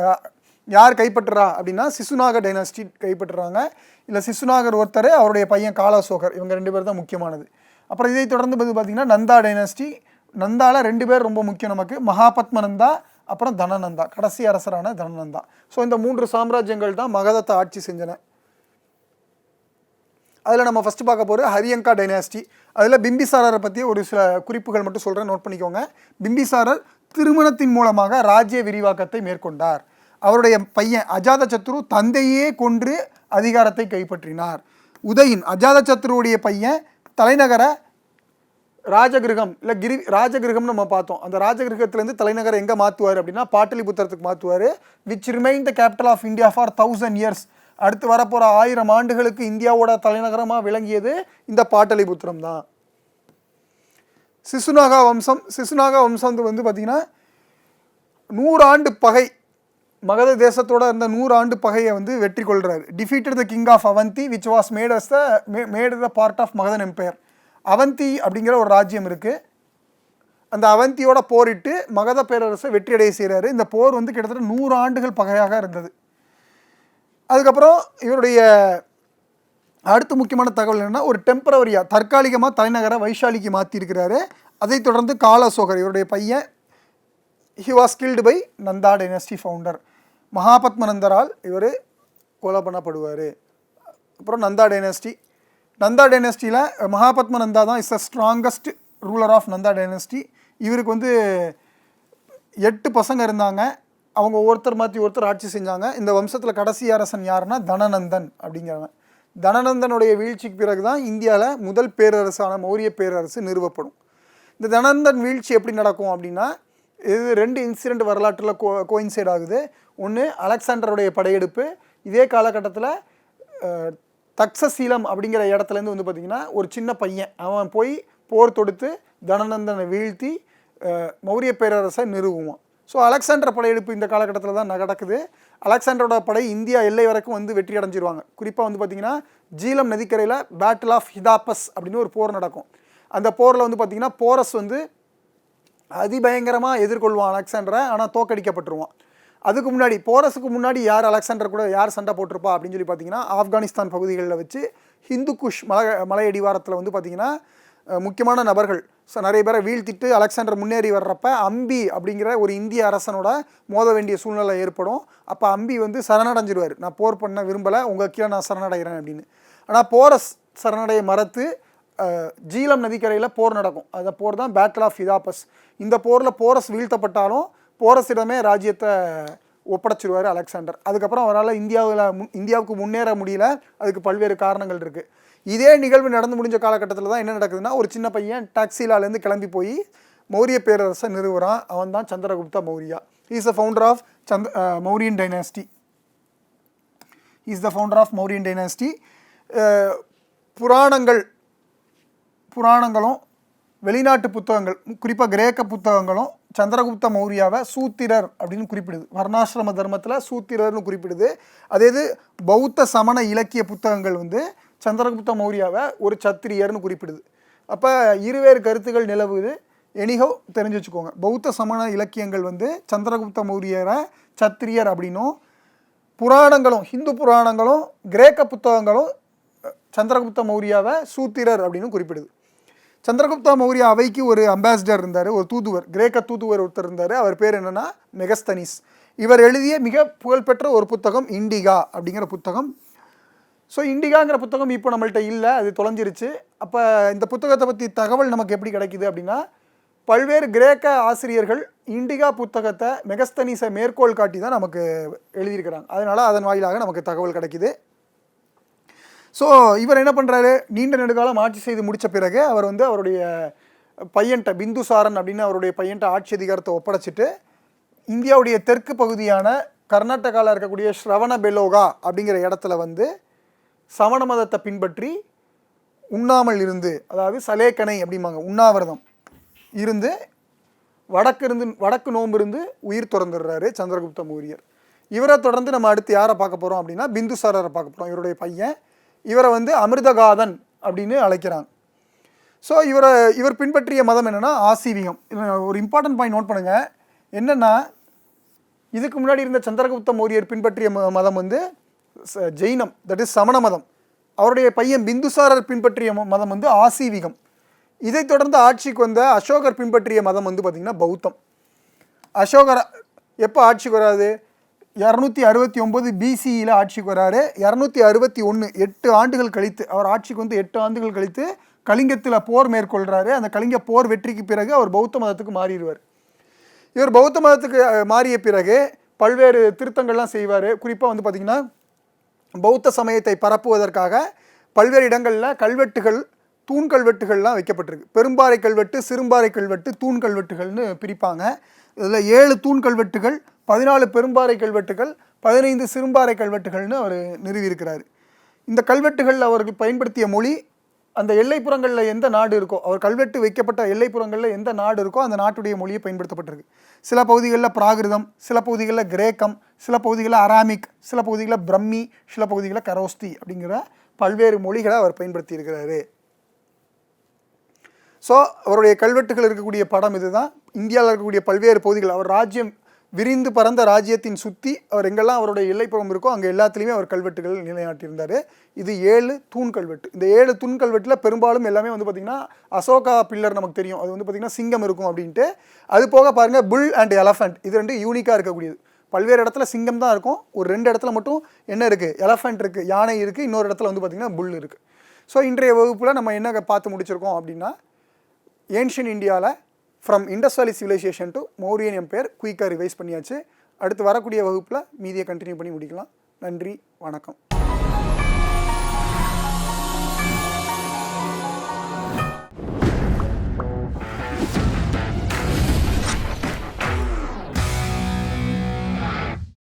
யார் கைப்பற்றுறா அப்படின்னா சிசுநாகர் டைனாஸ்டி கைப்பற்றுறாங்க. இல்லை சிசுநாகர் ஒருத்தர் அவருடைய பையன் காலாசோகர். இவங்க ரெண்டு பேர் தான் முக்கியமானது. அப்புறம் இதைத் தொடர்ந்து வந்து பார்த்திங்கன்னா நந்தா டைனாஸ்டி. நந்தால ரெண்டு பேர் ரொம்ப முக்கியம் நமக்கு. மகாபத்மநந்தா அப்புறம் தனநந்தா கடைசி அரசரான தனநந்தா. ஸோ இந்த மூன்று சாம்ராஜ்யங்கள் தான் மகதத்தை ஆட்சி செஞ்சன. அதில் நம்ம ஃபஸ்ட்டு பார்க்க போகிற ஹரியங்கா டைனாஸ்டி அதில் பிம்பிசாரரை பற்றி ஒரு சில குறிப்புகள் மட்டும் சொல்கிறேன் நோட் பண்ணிக்கோங்க. பிம்பிசாரர் திருமணத்தின் மூலமாக ராஜ்ய விரிவாக்கத்தை மேற்கொண்டார். அவருடைய பையன் அஜாதசத்ரு தந்தையே கொன்று அதிகாரத்தை கைப்பற்றினார். உதயின் அஜாதசத்ருவுடைய பையன் தலைநகர ராஜகிருகம் இல்லை கிரி ராஜகிருகம்னு நம்ம பார்த்தோம். அந்த ராஜகிருகத்திலேருந்து தலைநகர் எங்கே மாற்றுவார் அப்படின்னா பாட்டலிபுத்திரத்துக்கு மாற்றுவார் which remain the capital of India for thousand years அடுத்து வரப்போகிற ஆயிரம் ஆண்டுகளுக்கு இந்தியாவோட தலைநகரமாக விளங்கியது இந்த பாட்டலிபுத்திரம் தான். சிசுநாகா வம்சம் சிசுநாகா வம்சம் வந்து பார்த்திங்கன்னா நூறாண்டு பகை. மகத தேசத்தோட இருந்த நூறு ஆண்டு பகையை வந்து வெற்றி கொள்கிறார் defeated the king of Avanti which was made as the made the part of Magadhan empire Avanti அப்படிங்கிற ஒரு ராஜ்யம் இருக்குது அந்த அவந்தியோட போரிட்டு மகத பேரரசை வெற்றியடைய செய்கிறாரு இந்த போர் வந்து கிட்டத்தட்ட நூறு ஆண்டுகள் பகையாக இருந்தது. அதுக்கப்புறம் இவருடைய அடுத்த முக்கியமான தகவல் என்னென்னா ஒரு டெம்பரவரியாக தற்காலிகமாக தலைநகரை வைஷாலிக்கு மாற்றிருக்கிறாரு அதைத் தொடர்ந்து காலசோகர் இவருடைய பையன் he was killed by Nanda dynasty founder மகாபத்மநந்தரால் இவர் கொலை பண்ணப்படுவார். அப்புறம் நந்தா டைனஸ்டி நந்தா டைனஸ்டியில் மகாபத்மநந்தா தான் is the strongest ruler of Nanda dynasty. இவருக்கு வந்து எட்டு பசங்க இருந்தாங்க. அவங்க ஒருத்தர் மாற்றி ஒருத்தர் ஆட்சி செஞ்சாங்க. இந்த வம்சத்தில் கடைசி அரசன் யாருன்னா தனநந்தன் அப்படிங்கிறவன். தனநந்தனுடைய வீழ்ச்சிக்கு பிறகு தான் இந்தியாவில் முதல் பேரரசான மௌரிய பேரரசு நிறுவப்படும். இந்த தனநந்தன் வீழ்ச்சி எப்படி நடக்கும் அப்படின்னா இது ரெண்டு இன்சிடெண்ட் வரலாற்றில் கோ கோயின்சைட் ஆகுது. ஒன்று அலெக்சாண்டருடைய படையெடுப்பு. இதே காலகட்டத்தில் தக்சசீலம் அப்படிங்கிற இடத்துலேருந்து வந்து பார்த்திங்கன்னா ஒரு சின்ன பையன். அவன் போய் போர் தொடுத்து தனநந்தனை வீழ்த்தி மௌரிய பேரரசை நிறுவுவான். ஸோ அலெக்சாண்டர் படையெடுப்பு இந்த காலகட்டத்தில் தான் நடக்குது. அலெக்சாண்டரோட படை இந்தியா எல்லை வரைக்கும் வந்து வெற்றி அடைஞ்சிருவாங்க. குறிப்பாக வந்து பார்த்திங்கன்னா ஜீலம் நதிக்கரையில் பேட்டில் ஆஃப் ஹிதாபஸ் அப்படின்னு ஒரு போர் நடக்கும். அந்த போரில் வந்து பார்த்திங்கன்னா போரஸ் வந்து அதிபயங்கரமாக எதிர்கொள்வான் அலெக்சாண்டரை. ஆனால் தோக்கடிக்கப்பட்டுருவான் அதுக்கு முன்னாடி போரஸுக்கு முன்னாடி யார் அலெக்சாண்டர் கூட யார் சண்டை போட்டிருப்பா அப்படின்னு சொல்லி பார்த்தீங்கன்னா ஆப்கானிஸ்தான் பகுதிகளில் வச்சு ஹிந்து குஷ் மலை மலையடிவாரத்தில் வந்து பார்த்திங்கன்னா முக்கியமான நபர்கள். ஸோ நிறைய பேரை வீழ்த்திட்டு அலெக்சாண்டர் முன்னேறி வர்றப்ப அம்பி அப்படிங்கிற ஒரு இந்திய அரசனோட மோத வேண்டிய சூழ்நிலை ஏற்படும். அப்போ அம்பி வந்து சரணடைஞ்சிருவார். நான் போர் பண்ண விரும்பலை உங்கள் கீழே நான் சரணடைகிறேன் அப்படின்னு. ஆனால் போரஸ் சரணடைய மறத்து ஜீலம் நதிக்கரையில் போர் நடக்கும். அந்த போர் தான் பேட்டில் ஆஃப் இதாபஸ் இந்த போரில் போரஸ் வீழ்த்தப்பட்டாலும் போரஸிடமே ராஜ்யத்தை ஒப்படைச்சிருவார் அலெக்சாண்டர். அதுக்கப்புறம் அவரால் இந்தியாவில் முன் இந்தியாவுக்கு முன்னேற முடியல. அதுக்கு பல்வேறு காரணங்கள் இருக்குது இதே நிகழ்வு நடந்து முடிஞ்ச காலகட்டத்தில் தான் என்ன நடக்குதுன்னா ஒரு சின்ன பையன் டாக்ஸிலாலேருந்து கிளம்பி போய் மௌரிய பேரரசை நிறுவுறான் அவன் தான் Chandragupta Maurya. Is the founder of Chand Mauryan dynasty is the founder of Mauryan dynasty புராணங்கள் புராணங்களும் வெளிநாட்டு புத்தகங்கள் குறிப்பாக கிரேக்க புத்தகங்களும் சந்திரகுப்த மௌரியாவை சூத்திரர் அப்படின்னு குறிப்பிடுது. வர்ணாசிரம தர்மத்தில் சூத்திரர்னு குறிப்பிடுது. அதே இது பௌத்த சமண இலக்கிய புத்தகங்கள் வந்து சந்திரகுப்த மௌரியாவை ஒரு சத்திரியர்னு குறிப்பிடுது. அப்போ இருவேறு கருத்துக்கள் நிலவுது. எனிகோ தெரிஞ்சு வச்சுக்கோங்க. பௌத்த சமண இலக்கியங்கள் வந்து சந்திரகுப்த மௌரியரை சத்திரியர் அப்படின்னும் புராணங்களும் ஹிந்து புராணங்களும் கிரேக்க புத்தகங்களும் சந்திரகுப்த மௌரியாவை சூத்திரர் அப்படின்னு குறிப்பிடுது. சந்திரகுப்த மௌரிய அவைக்கு ஒரு அம்பாசிடர் இருந்தார் ஒரு தூதுவர் கிரேக்க தூதுவர் ஒருத்தர் இருந்தார். அவர் பேர் என்னென்னா மெகஸ்தனிஸ். இவர் எழுதிய மிக புகழ்பெற்ற ஒரு புத்தகம் இண்டிகா அப்படிங்கிற புத்தகம். ஸோ இண்டிகாங்கிற புத்தகம் இப்போ நம்மள்கிட்ட இல்லை அது தொலைஞ்சிருச்சு. அப்போ இந்த புத்தகத்தை பற்றி தகவல் நமக்கு எப்படி கிடைக்குது அப்படின்னா பல்வேறு கிரேக்க ஆசிரியர்கள் இண்டிகா புத்தகத்தை மெகஸ்தனிஸை மேற்கோள் காட்டி தான் நமக்கு எழுதியிருக்கிறாங்க. அதனால் அதன் வாயிலாக நமக்கு தகவல் கிடைக்குது. ஸோ இவர் என்ன பண்ணுறாரு நீண்ட நெடுகாலம் ஆட்சி செய்து முடித்த பிறகு அவர் வந்து அவருடைய பையன்ட்ட பிந்துசாரன் அப்படின்னு அவருடைய பையன்ட்ட ஆட்சி அதிகாரத்தை ஒப்படைச்சிட்டு இந்தியாவுடைய தெற்கு பகுதியான கர்நாடகாவில் இருக்கக்கூடிய ஸ்ரவண பெலோகா அப்படிங்கிற இடத்துல வந்து சமண மதத்தை பின்பற்றி உண்ணாமல் இருந்து அதாவது சலேக்கணை அப்படிம்பாங்க உண்ணாவிரதம் இருந்து வடக்கு இருந்து வடக்கு நோம்பு இருந்து உயிர் திறந்துடுறாரு சந்திரகுப்த மௌரியர். இவரை தொடர்ந்து நம்ம அடுத்து யாரை பார்க்க போகிறோம் அப்படின்னா பிந்துசாரரை பார்க்க போகிறோம் இவருடைய பையன் இவரை வந்து அமிர்தகாதன் அப்படின்னு அழைக்கிறாங்க. ஸோ இவரை இவர் பின்பற்றிய மதம் என்னென்னா ஆசீவியம் ஒரு இம்பார்ட்டன்ட் பாயிண்ட் நோட் பண்ணுங்கள் என்னென்னா இதுக்கு முன்னாடி இருந்த சந்திரகுப்த மௌரியர் பின்பற்றிய ம- மதம் வந்து ச- ஜெயினம் தட் இஸ் சமண மதம். அவருடைய பையன் பிந்துசாரர் பின்பற்றிய மதம் வந்து ஆசீவிகம். இதைத் தொடர்ந்து ஆட்சிக்கு வந்த அசோகர் பின்பற்றிய மதம் வந்து பார்த்திங்கன்னா பௌத்தம். அசோகர் எப்போ ஆட்சிக்கு வராது? இரநூத்தி அறுபத்தி ஒம்பது பிசியில் ஆட்சிக்கு வராரு. இரநூத்தி அறுபத்தி ஒன்று எட்டு ஆண்டுகள் கழித்து அவர் ஆட்சிக்கு வந்து எட்டு ஆண்டுகள் கழித்து கலிங்கத்தில் போர் மேற்கொள்கிறாரு அந்த கலிங்க போர் வெற்றிக்கு பிறகு அவர் பௌத்த மதத்துக்கு மாறிடுவார். இவர் பௌத்த மதத்துக்கு மாறிய பிறகு பல்வேறு திருத்தங்கள்லாம் செய்வார். குறிப்பாக வந்து பார்த்திங்கன்னா பௌத்த சமயத்தை பரப்புவதற்காக பல்வேறு இடங்களில் கல்வெட்டுகள் தூண் கல்வெட்டுகள்லாம் வைக்கப்பட்டிருக்கு. பெரும்பாறை கல்வெட்டு சிறும்பாறை கல்வெட்டு தூண் கல்வெட்டுகள்னு பிரிப்பாங்க. இதில் ஏழு தூண் கல்வெட்டுகள் பதினாலு பெரும்பாறை கல்வெட்டுகள் பதினைந்து சிறும்பாறை கல்வெட்டுகள்னு அவர் நிறுவியிருக்கிறார். இந்த கல்வெட்டுகள் அவர்கள் பயன்படுத்திய மொழி அந்த எல்லைப்புறங்களில் எந்த நாடு இருக்கோ அவர் கல்வெட்டு வைக்கப்பட்ட எல்லைப்புறங்களில் எந்த நாடு இருக்கோ அந்த நாட்டுடைய மொழியை பயன்படுத்தப்பட்டிருக்கு. சில பகுதிகளில் பிராகிருதம் சில பகுதிகளில் கிரேக்கம் சில பகுதிகளில் அராமிக் சில பகுதிகளில் பிரம்மி சில பகுதிகளில் கரோஸ்தி அப்படிங்கிற பல்வேறு மொழிகளை அவர் பயன்படுத்தி இருக்கிறாரு ஸோ அவருடைய கல்வெட்டுகள் இருக்கக்கூடிய படம் இதுதான். இந்தியாவில் இருக்கக்கூடிய பல்வேறு பகுதிகள் அவர் ராஜ்யம் விரிந்து பறந்த ராஜ்யத்தின் சுற்றி அவர் எங்கெல்லாம் அவருடைய எல்லைப்புறம் இருக்கோ அங்கே எல்லாத்துலேயுமே அவர் கல்வெட்டுகள் நிலைநாட்டியிருந்தார். இது ஏழு தூண் கல்வெட்டு. இந்த ஏழு தூண் கல்வெட்டில் பெரும்பாலும் எல்லாமே வந்து பார்த்திங்கன்னா அசோகா பில்லர் நமக்கு தெரியும். அது வந்து பார்த்திங்கன்னா சிங்கம் இருக்கும் அப்படின்ட்டு. அது போக பாருங்கள் புல் அண்ட் எலஃபண்ட். இது ரெண்டு யூனிக்காக இருக்கக்கூடியது. பல்வேறு இடத்துல சிங்கம் தான் இருக்கும். ஒரு ரெண்டு இடத்துல மட்டும் என்ன இருக்குது எலஃபண்ட் இருக்குது யானை இருக்குது இன்னொரு இடத்துல வந்து பார்த்திங்கன்னா புல் இருக்குது ஸோ இன்றைய வகுப்பில் நம்ம என்ன பார்த்து முடிச்சிருக்கோம் அப்படின்னா ஏன்ஷியன் இந்தியாவில் from Indus valley civilisation to Mauryan empire குயிக்காக ரிவைஸ் பண்ணியாச்சு. அடுத்து வரக்கூடிய வகுப்பில் மீதியை கண்டினியூ பண்ணி முடிக்கலாம். நன்றி வணக்கம்.